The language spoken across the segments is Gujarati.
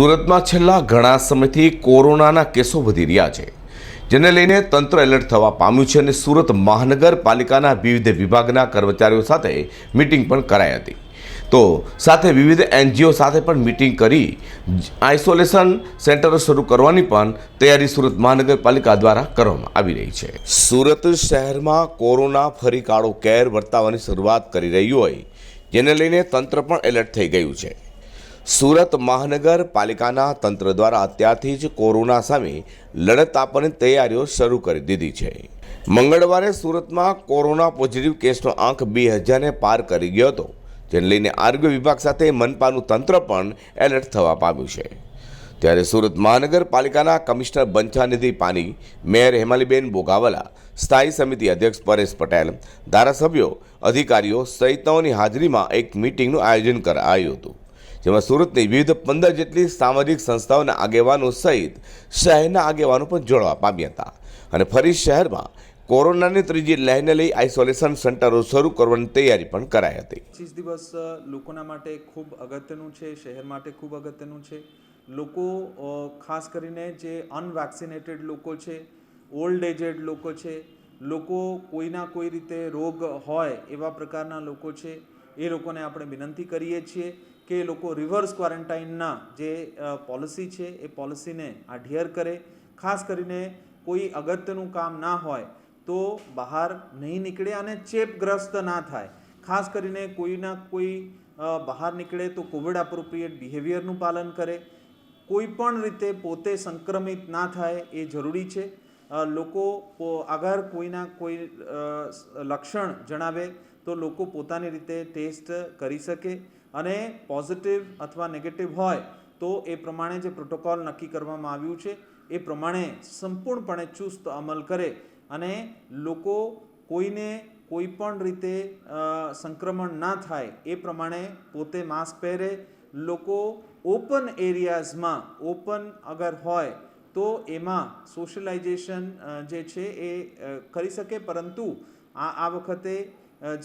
સુરતમાં છેલ્લા ઘણા સમયથી કોરોનાના કેસો વધી રહ્યા છે, જેને લઈને તંત્ર એલર્ટ થવા પામ્યું છે અને સુરત મહાનગરપાલિકાના વિવિધ વિભાગના કર્મચારીઓ સાથે મિટિંગ પણ કરાઈ હતી. તો સાથે વિવિધ એનજીઓ સાથે પણ મિટિંગ કરી આઇસોલેશન સેન્ટરો શરૂ કરવાની પણ તૈયારી સુરત મહાનગરપાલિકા દ્વારા કરવામાં આવી રહી છે. સુરત શહેરમાં કોરોના ફરી કાળો કેર વર્તાવવાની શરૂઆત કરી રહ્યું હોય, જેને લઈને તંત્ર પણ એલર્ટ થઈ ગયું છે. સુરત મહાનગરપાલિકાના તંત્ર દ્વારા અત્યારથી જ કોરોના સામે લડત આપવાની તૈયારીઓ શરૂ કરી દીધી છે. મંગળવારે સુરતમાં કોરોના પોઝિટિવ કેસનો આંક બે હજારને પાર કરી ગયો હતો, જેને લઈને આરોગ્ય વિભાગ સાથે મનપાનું તંત્ર પણ એલર્ટ થવા પામ્યું છે. ત્યારે સુરત મહાનગરપાલિકાના કમિશનર બંછાનિધિ પાની, મેયર હેમાલીબેન બોગાવાલા, સ્થાયી સમિતિ અધ્યક્ષ પરેશ પટેલ, ધારાસભ્યો, અધિકારીઓ સહિતની હાજરીમાં એક મિટિંગનું આયોજન કરાયું હતું. જેમાં સુરતની વિવિધ પંદર જેટલી સામાજિક સંસ્થાઓના આગેવાનો સહિત શહેરના આગેવાનો પણ જોડવા પામ્યા હતા. અને ફરી શહેરમાં કોરોનાની ત્રીજી લહેરને લઈ આઇસોલેશન સેન્ટરો શરૂ કરવાની તૈયારી પણ કરાઈ હતી. પચીસ દિવસ લોકોના માટે ખૂબ અગત્યનું છે, શહેર માટે ખૂબ અગત્યનું છે. લોકો ખાસ કરીને જે અનવેક્સિનેટેડ લોકો છે, ઓલ્ડ એજેડ લોકો છે, લોકો કોઈના કોઈ રીતે રોગ હોય એવા પ્રકારના લોકો છે, એ લોકોને આપણે વિનંતી કરીએ છીએ કે લોકો રિવર્સ ક્વોરન્ટાઇનના જે પોલિસી છે, એ પોલિસીને આઢિયર કરે. ખાસ કરીને કોઈ અગત્યનું કામ ના હોય તો બહાર નહીં નીકળે અને ચેપગ્રસ્ત ના થાય. ખાસ કરીને કોઈના કોઈ બહાર નીકળે તો કોવિડ એપ્રોપ્રિએટ બિહેવિયરનું પાલન કરે. કોઈ પણ રીતે પોતે સંક્રમિત ના થાય એ જરૂરી છે. લોકો આગળ કોઈના કોઈ લક્ષણ જણાવે તો લોકો પોતાની રીતે ટેસ્ટ કરી શકે. અને પોઝિટિવ અથવા નેગેટિવ હોય, તો એ પ્રમાણે જે પ્રોટોકોલ નક્કી કરવામાં આવ્યું છે, એ પ્રમાણે સંપૂર્ણપણે ચુસ્ત અમલ કરે અને લોકો કોઈને કોઈ પણ રીતે સંક્રમણ ના થાય એ પ્રમાણે પોતે માસ્ક પહેરે. લોકો ઓપન એરિયાઝમાં ઓપન અગર હોય, તો એમાં સોશિયલાઇઝેશન જે છે એ કરી શકે. પરંતુ આ આ વખતે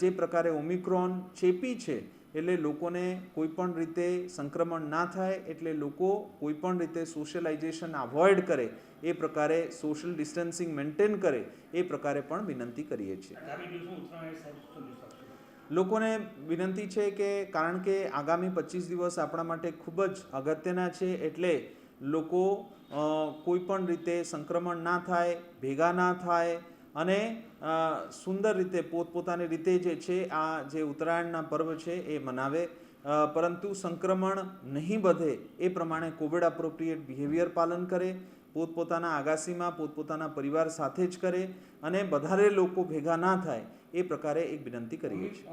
જે પ્રકારે ઓમિક્રોન ચેપી છે એટલે લોકોને કોઈપણ રીતે સંક્રમણ ના થાય એટલે લોકો કોઈપણ રીતે સોશિયલાઇઝેશન અવોઇડ કરે એ પ્રકારે સોશિયલ ડિસ્ટન્સિંગ મેન્ટેન કરે એ પ્રકારે પણ વિનંતી કરીએ છીએ. લોકોને વિનંતી છે કે કારણ કે આગામી પચીસ દિવસ આપણા માટે ખૂબ જ અગત્યના છે એટલે લોકો કોઈ પણ રીતે સંક્રમણ ના થાય ભેગા ના થાય અને સુંદર રીતે પોતપોતાની રીતે જે છે આ જે ઉત્તરાયણના પર્વ છે એ મનાવે. પરંતુ સંક્રમણ નહીં વધે એ પ્રમાણે કોવિડ એપ્રોપ્રિએટ બિહેવિયર પાલન કરે પોતપોતાના આગાસીમાં પોતપોતાના પરિવાર સાથે જ કરે અને વધારે લોકો ભેગા ના થાય એ પ્રકારે એક વિનંતી કરીએ છીએ.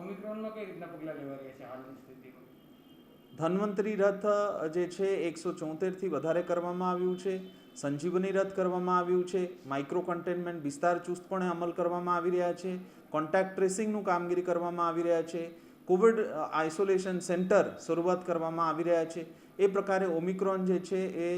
ધન્વંતરી રથ જે છે એકસો ચોતેરથી વધારે કરવામાં આવ્યું છે. સંજીવની રદ કરવામાં આવ્યું છે. માઇક્રો કન્ટેનમેન્ટ વિસ્તાર ચુસ્તપણે અમલ કરવામાં આવી રહ્યા છે. કોન્ટેક્ટ ટ્રેસિંગનું કામગીરી કરવામાં આવી રહ્યા છે. કોવિડ આઇસોલેશન સેન્ટર શરૂઆત કરવામાં આવી રહ્યા છે. એ પ્રકારે ઓમિક્રોન જે છે એ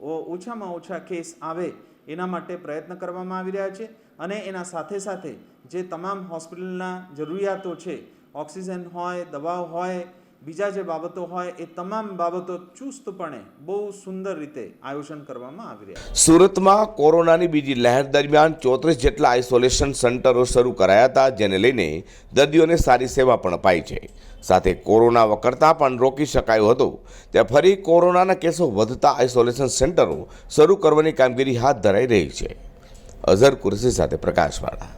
ઓછામાં ઓછા કેસ આવે એના માટે પ્રયત્ન કરવામાં આવી રહ્યા છે અને એના સાથે સાથે જે તમામ હોસ્પિટલના જરૂરિયાતો છે, ઓક્સિજન હોય, દવાઓ હોય બીજા જે બાબતો હોય એ તમામ બાબતો ચુસ્તપણે બહુ સુંદર રીતે આયોજન કરવામાં આવી રહ્યા સુરતમાં કોરોનાની બીજી લહેર દરમિયાન ચોત્રીસ જેટલા આઇસોલેશન સેન્ટરો શરૂ કરાયા હતા, જેને લઈને દર્દીઓને સારી સેવા પણ અપાઈ છે. સાથે કોરોના વકરતા પણ રોકી શકાયું હતું. ત્યાં ફરી કોરોનાના કેસો વધતા આઇસોલેશન સેન્ટરો શરૂ કરવાની કામગીરી હાથ ધરાઈ રહી છે. અઝર કુરશી સાથે પ્રકાશવાળા.